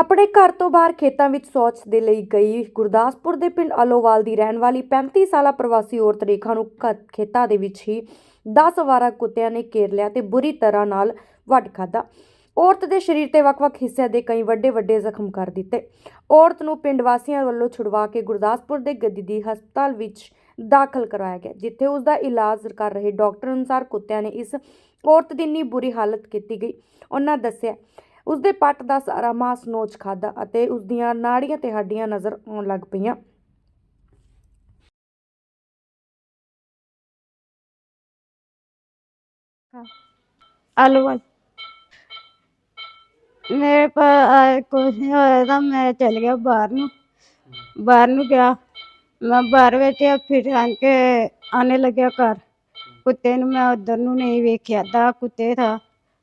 ਆਪਣੇ ਘਰ ਤੋਂ ਬਾਹਰ ਖੇਤਾਂ ਵਿੱਚ ਸ਼ੌਚ ਦੇ ਲਈ ਗਈ ਗੁਰਦਾਸਪੁਰ ਦੇ ਪਿੰਡ ਅਲੋਵਾਲ ਦੀ ਰਹਿਣ ਵਾਲੀ 35 ਸਾਲਾ ਪ੍ਰਵਾਸੀ ਔਰਤ ਰੇਖਾ ਨੂੰ ਘ- ਖੇਤਾਂ ਦੇ ਵਿੱਚ ਹੀ 10 ਵਾਰਾ ਕੁੱਤਿਆਂ ਨੇ ਘੇਰ ਲਿਆ ਤੇ ਬੁਰੀ ਤਰ੍ਹਾਂ ਨਾਲ ਵੱਢ ਖਾਧਾ। ਔਰਤ ਦੇ ਸਰੀਰ ਤੇ ਵੱਖ-ਵੱਖ ਹਿੱਸਿਆਂ ਦੇ ਕਈ ਵੱਡੇ-ਵੱਡੇ ਜ਼ਖਮ ਕਰ ਦਿੱਤੇ। ਔਰਤ ਨੂੰ ਪਿੰਡ ਵਾਸੀਆਂ ਵੱਲੋਂ ਛੁਡਵਾ ਕੇ ਗੁਰਦਾਸਪੁਰ ਦੇ ਗੱਦੀਦੀ ਹਸਪਤਾਲ ਵਿੱਚ ਦਾਖਲ ਕਰਵਾਇਆ ਗਿਆ, ਜਿੱਥੇ ਉਸ ਦਾ ਇਲਾਜ ਕਰ ਰਹੇ ਡਾਕਟਰ ਅਨੁਸਾਰ ਕੁੱਤਿਆਂ ਨੇ ਇਸ ਔਰਤ ਦੀ ਇੰਨੀ ਬੁਰੀ ਹਾਲਤ ਕੀਤੀ ਗਈ। ਉਹਨਾਂ ਦੱਸਿਆ ਉਸ ਦੇ ਪੱਟ ਦਾ ਸਾਰਾ ਮਾਸ ਨੋਚ ਖਾਦਾ ਅਤੇ ਉਸ ਦੀਆਂ ਨਾੜੀਆਂ ਤੇ ਹੱਡੀਆਂ ਨਜ਼ਰ ਆਉਣ ਲੱਗ ਪਈਆਂ। ਆਲੂ ਮੇਰੇ ਪਾ ਕੁਛ ਨਹੀਂ ਹੋਇਆ ਤਾਂ ਮੈਂ ਚਲ ਗਿਆ ਬਾਹਰ ਨੂੰ। ਬਾਹਰ ਨੂੰ ਗਿਆ। ਮੈਂ ਬਾਹਰ ਬੈਠਿਆ ਫਿਰ ਆਣ ਕੇ ਆਨੇ ਲੱਗਿਆ ਘਰ। ਕੁੱਤੇ ਨੂੰ ਮੈਂ ਉਧਰ ਨੂੰ ਨਹੀਂ ਵੇਖਿਆ। ਦਾ ਕੁੱਤੇ ਥਾ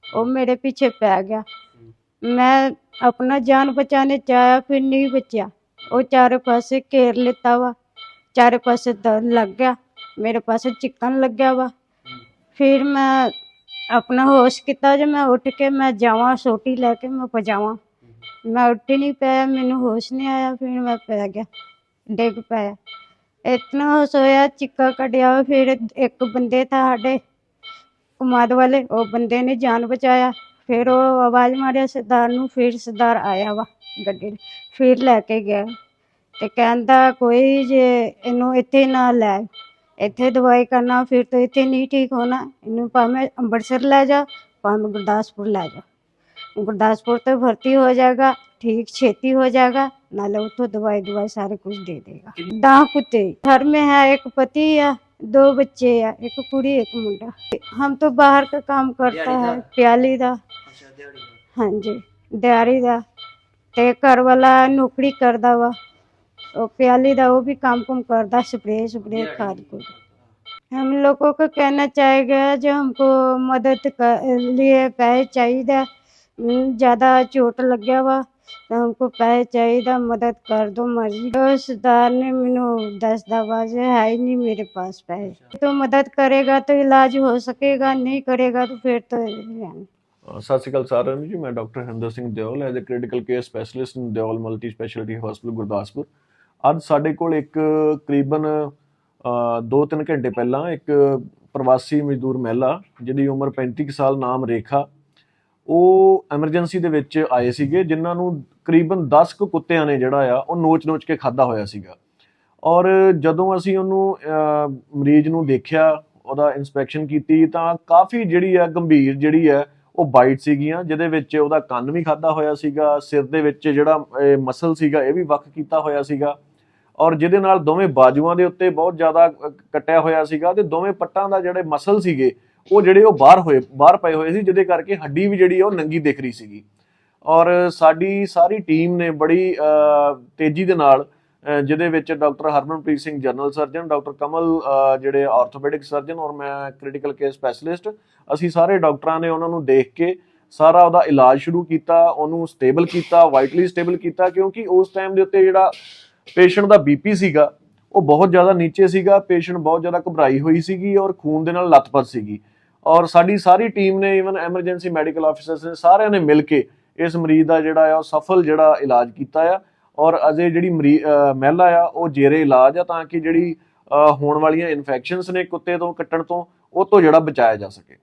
ਉਹ ਮੇਰੇ ਪਿੱਛੇ ਪੈ ਗਿਆ। ਮੈਂ ਆਪਣਾ ਜਾਨ ਬਚਾਣੇ ਚਾਹਿਆ ਫਿਰ ਨਹੀਂ ਬਚਿਆ। ਉਹ ਚਾਰੇ ਪਾਸੇ ਘੇਰ ਲਿੱਤਾ ਵਾ। ਚਾਰੇ ਪਾਸੇ ਦਰਦ ਲੱਗ ਗਿਆ। ਮੇਰੇ ਪਾਸੇ ਚਿਕਨ ਲੱਗਿਆ ਵਾ। ਫਿਰ ਮੈਂ ਆਪਣਾ ਹੋਸ਼ ਕੀਤਾ ਜੇ ਮੈਂ ਉੱਠ ਕੇ ਮੈਂ ਜਾਵਾਂ, ਸੋਟੀ ਲੈ ਕੇ ਮੈਂ ਪਜਾਵਾਂ। ਮੈਂ ਉੱਠ ਹੀ ਨਹੀਂ ਪਿਆ ਮੈਨੂੰ ਹੋਸ਼ ਨਹੀਂ ਆਇਆ, ਫਿਰ ਮੈਂ ਪੈ ਗਿਆ। ਡਿੱਗ ਪਿਆ। ਇਤਨਾ ਹੋਸ਼ ਹੋਇਆ, ਚਿੱਕਾ ਕੱਢਿਆ ਫਿਰ ਇੱਕ ਬੰਦੇ ਤਾਂ ਸਾਡੇ ਕਮਾਦ ਵਾਲੇ, ਉਹ ਬੰਦੇ ਨੇ ਜਾਨ ਬਚਾਇਆ। ਫਿਰ ਉਹ ਆਵਾਜ਼ ਮਾਰਿਆ ਸਰਦਾਰ ਨੂੰ ਫਿਰ ਸਰਦਾਰ ਆਇਆ ਵਾ ਗੱਡੀ ਫਿਰ ਲੈ ਕੇ ਗਿਆ ਤੇ ਕਹਿੰਦਾ ਕੋਈ ਜੇ ਇਹਨੂੰ ਇੱਥੇ ਨਾ ਲੈ ਇੱਥੇ ਦਵਾਈ ਕਰਨਾ ਫਿਰ ਤੋਂ ਇੱਥੇ ਨਹੀਂ ਠੀਕ ਹੋਣਾ ਇਹਨੂੰ ਭਾਵੇਂ ਅੰਮ੍ਰਿਤਸਰ ਲੈ ਜਾ ਭਾਵੇਂ ਗੁਰਦਾਸਪੁਰ ਲੈ ਜਾ। ਗੁਰਦਾਸਪੁਰ ਤੋਂ ਭਰਤੀ ਹੋ ਜਾਏਗਾ ਠੀਕ ਛੇਤੀ ਹੋ ਜਾਏਗਾ नाले वो ਦਵਾਈ ਦਵਾਈ ਸਾਰੇ सारे ਦੇ ਦੇਗਾ। देगा दाह कुत्ते घर में है एक पति है दो बच्चे ਇੱਕ एक कुड़ी एक मुंडा हम तो बाहर का काम करता है प्याली हाँ जी दिहाड़ी दा ते घर वाला नौकरी करदा वा ਉਹ प्याली दा वो भी काम कुम करदा स्प्रे स्प्रे खाद खुद हम लोगों को कहना चाहेगा जो हमको मदद कर लिए पैसे चाहिए ज़्यादा चोट लग गया वा तो हमको पैसे चाहिए मदद कर दो मर्जी तो सरदार ने मैनू दसदा वा जे है ही नहीं मेरे पास पैसे तो मदद करेगा तो इलाज हो सकेगा नहीं करेगा तो फिर तो रहना। ਅ, ਸਤਿ ਸ਼੍ਰੀ ਅਕਾਲ ਸਾਰਿਆਂ ਨੂੰ ਜੀ, ਮੈਂ doctor Harinder Singh Deol as a critical care specialist in Deol multi speciality hospital Gurdaspur. ਅੱਜ ਸਾਡੇ ਕੋਲ ਇੱਕ ਕਰੀਬਨ 2-3 ਘੰਟੇ ਪਹਿਲਾਂ ਇੱਕ ਪ੍ਰਵਾਸੀ ਮਜ਼ਦੂਰ ਮਹਿਲਾ, ਜਿਹਦੀ ਉਮਰ 35 ਕੁ ਸਾਲ, ਨਾਮ ਰੇਖਾ, ਉਹ ਐਮਰਜੈਂਸੀ ਦੇ ਵਿੱਚ ਆਏ ਸੀਗੇ, ਜਿਨ੍ਹਾਂ ਨੂੰ ਕਰੀਬਨ 10 ਕੁ ਕੁੱਤਿਆਂ ਨੇ ਜਿਹੜਾ ਆ, ਉਹ ਨੋਚ-ਨੋਚ ਕੇ ਖਾਦਾ ਹੋਇਆ ਸੀਗਾ। ਔਰ ਜਦੋਂ ਅਸੀਂ ਉਹਨੂੰ ਮਰੀਜ਼ ਨੂੰ ਦੇਖਿਆ, ਉਹਦਾ ਇਨਸਪੈਕਸ਼ਨ ਕੀਤੀ, ਤਾਂ ਕਾਫੀ ਜਿਹੜੀ ਆ, ਗੰਭੀਰ ਜਿਹੜੀ ਆ ਉਹ ਬਾਈਟ ਸੀਗੀਆਂ, ਜਿਹਦੇ ਵਿੱਚ ਉਹਦਾ ਕੰਨ ਵੀ ਖਾਦਾ ਹੋਇਆ ਸੀਗਾ, ਸਿਰ ਦੇ ਵਿੱਚ ਜਿਹੜਾ ਮਸਲ ਸੀਗਾ, ਇਹ ਵੀ ਵੱਖ ਕੀਤਾ ਹੋਇਆ ਸੀਗਾ। ਔਰ ਜਿਹਦੇ ਨਾਲ ਦੋਵੇਂ ਬਾਜੂਆਂ ਦੇ ਉੱਤੇ ਬਹੁਤ ਜ਼ਿਆਦਾ ਕੱਟਿਆ ਹੋਇਆ ਸੀਗਾ ਤੇ ਦੋਵੇਂ ਪੱਟਾਂ ਦਾ ਜਿਹੜੇ ਮਸਲ ਸੀਗੇ, ਉਹ ਜਿਹੜੇ ਉਹ ਬਾਹਰ ਹੋਏ, ਬਾਹਰ ਪਏ ਹੋਏ ਸੀ, ਜਿਹਦੇ ਕਰਕੇ ਹੱਡੀ ਵੀ ਜਿਹੜੀ ਉਹ ਨੰਗੀ ਦਿਖ ਰਹੀ ਸੀਗੀ। ਔਰ ਸਾਡੀ ਸਾਰੀ ਟੀਮ ਨੇ ਬੜੀ ਤੇਜ਼ੀ ਦੇ ਨਾਲ ਜਿਹਦੇ ਵਿੱਚ doctor Harmanpreet Singh general surgeon, doctor Kamal ਜਿਹੜੇ ਆਰਥੋਪੈਡਿਕ ਸਰਜਨ ਔਰ ਮੈਂ ਕ੍ਰਿਟੀਕਲ ਕੇਅਰ ਸਪੈਸ਼ਲਿਸਟ ਅਸੀਂ ਸਾਰੇ ਡਾਕਟਰਾਂ ਨੇ ਉਹਨਾਂ ਨੂੰ ਦੇਖ ਕੇ ਸਾਰਾ ਉਹਦਾ ਇਲਾਜ ਸ਼ੁਰੂ ਕੀਤਾ, ਉਹਨੂੰ ਸਟੇਬਲ ਕੀਤਾ ਵਾਈਟਲੀ ਸਟੇਬਲ ਕੀਤਾ, ਕਿਉਂਕਿ ਉਸ ਟਾਈਮ ਦੇ ਉੱਤੇ ਜਿਹੜਾ ਪੇਸ਼ੈਂਟ ਦਾ ਬੀਪੀ ਸੀਗਾ, ਉਹ ਬਹੁਤ ਜ਼ਿਆਦਾ ਨੀਚੇ ਸੀਗਾ ਪੇਸ਼ੈਂਟ ਬਹੁਤ ਜ਼ਿਆਦਾ ਘਬਰਾਈ ਹੋਈ ਸੀਗੀ ਔਰ ਖੂਨ ਦੇ ਨਾਲ ਲੱਤਪੱਤ ਸੀਗੀ। ਔਰ ਸਾਡੀ ਸਾਰੀ ਟੀਮ ਨੇ ਇਵਨ ਐਮਰਜੈਂਸੀ ਮੈਡੀਕਲ ਆਫੀਸਰਸ ਨੇ ਸਾਰਿਆਂ ਨੇ ਮਿਲ ਕੇ ਇਸ ਮਰੀਜ਼ ਦਾ ਜਿਹੜਾ ਆ, ਉਹ ਸਫਲ ਜਿਹੜਾ ਇਲਾਜ ਕੀਤਾ ਆ। ਔਰ ਅਜੇ ਜਿਹੜੀ ਮਰੀ- ਮਹਿਲਾ ਆ, ਉਹ ਜੇਰੇ ਇਲਾਜ ਆ ਤਾਂ ਕਿ ਜਿਹੜੀ ਹੋਣ ਵਾਲੀਆਂ ਇਨਫੈਕਸ਼ਨਸ ਨੇ ਕੁੱਤੇ ਤੋਂ, ਕੱਟਣ ਤੋਂ, ਉਹ ਤੋਂ ਜਿਹੜਾ ਬਚਾਇਆ ਜਾ ਸਕੇ।